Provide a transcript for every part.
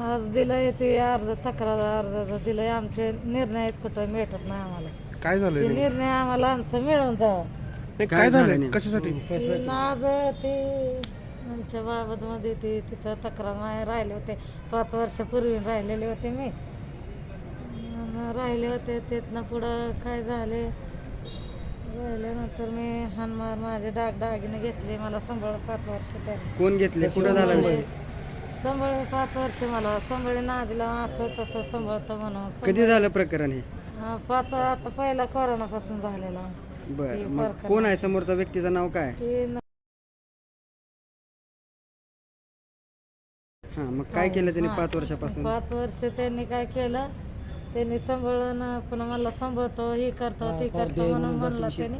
आज दिलंय ते अर्ज तक्रार अर्ज दिलंय. आमचे निर्णयच कुठं भेटत नाही आम्हाला. काय झालं ते निर्णय आम्हाला आमचा मिळून जावा. नाही, काय झालं कशासाठी? ते नाद ते आमच्या बाबतमध्ये ते तिथं तक्रार मागे राहिले होते. पाच वर्षापूर्वी राहिलेले होते मी. अन राहिले होते तिथनं पुढं काय झाले? राहिल्यानंतर मी हानमार माझे डाग डागिने घेतले. मला सांभाळ पाच वर्ष त्याने कोण घेतले? कुठं झाला? विषय सांभाळे पाच वर्ष मला सांभाळे नादीला असं तसं सांभाळतं म्हणून कधी झालं प्रकरण हे? हा, पाच आता पहिला कोरोनापासून झालेला. बर मग कोण आहे समोरचा व्यक्तीचं नाव काय? ते न- हा मग काय केलं त्यांनी पाच वर्षापासून? पाच वर्ष त्यांनी काय केलं? त्यांनी सांभाळून पुन्हा मला सांभाळतो हे करतो ते करतो म्हणून म्हणलं त्यांनी.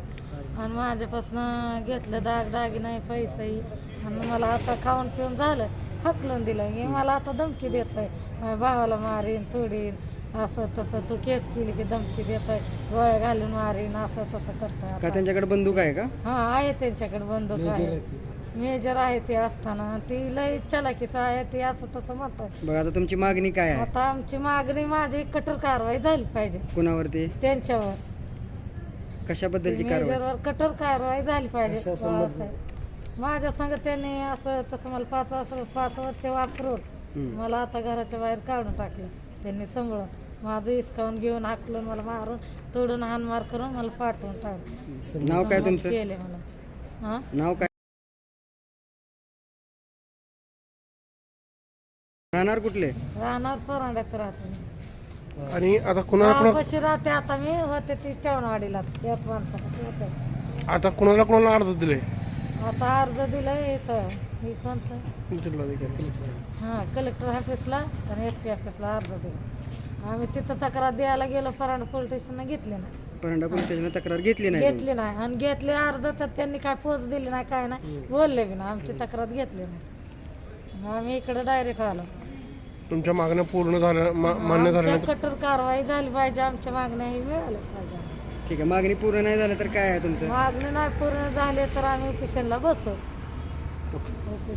आणि माझ्यापासून घेतलं दाग दागिने पैसेही. आणि मला आता खाऊन पिऊन झालं. हकलून दिलं. मी मला आता धमकी देतोय. माझ्या भावाला मारीन तोडीन असं तसं. तू केस केली की धमकी देतोय. गोळ्या घालून मारीन असं तसं करतोय का. त्यांच्याकडे बंदूक आहे का? हा आहे त्यांच्याकडे बंदूक आहे. मेजर आहे ते असताना. ती लय चलाकीचं आहे ती असं तसं म्हणतात बघा आता तुमची मागणी काय आहे? आता आमची मागणी माझी कठोर कारवाई झाली पाहिजे. कुणावरती? त्यांच्यावर. कशाबद्दलची कारवाई? मेजरवर कठोर कारवाई झाली पाहिजे. बाळासाहेब. माझ्या संग त्यांनी असं तसं मला पाच वर्ष पाच वर्ष वापरून. मला आता घराच्या बाहेर काढून टाकलं. त्यांनी सांभाळून माझं हिसकावून घेऊन हाकलून मला मारून तोडून हानमार करून मला पाठवून टाकलं. नाव काय तुमचं? केले मला. हा? नाव काय? राहणार कुठले? राहणार परांड्यात राहते मी. आणि आता कुणाला कुणा गावापाशी राहते आता मी होते ती चवणवाडीला. यात माणसापाशी होते आता कुणाला कुणाला अर्ज दिले? आता अर्ज दिलाय इथं हे कोणतं जिल्हाधिकारी हां कलेक्टर ऑफिसला आणि एस पी ऑफिसला अर्ज दिला आम्ही तिथं तक्रार द्यायला गेलो परांडा पोलीस स्टेशनला घेतली नाही. परंडा पोलीस स्टेशनला तक्रार घेतली नाही. घेतली नाही. आणि घेतले अर्ज तर त्यांनी काय पोच दिली नाही काय नाही. बोलले बी ना आमची तक्रार घेतली नाही. मग आम्ही इकडे डायरेक्ट आलो. तुमच्या मागण्या पूर्ण झाल्या मा- मान्य झाल्या आमच्या कठोर कारवाई झाली पाहिजे. आमच्या मागण्याही मिळाल्या पाहिजे. ठीक आहे मागणी पूर्ण नाही झालं तर काय आहे तुमचं? मागणी नाही पूर्ण झाली तर आम्ही उपोषणला बसू. उपोषण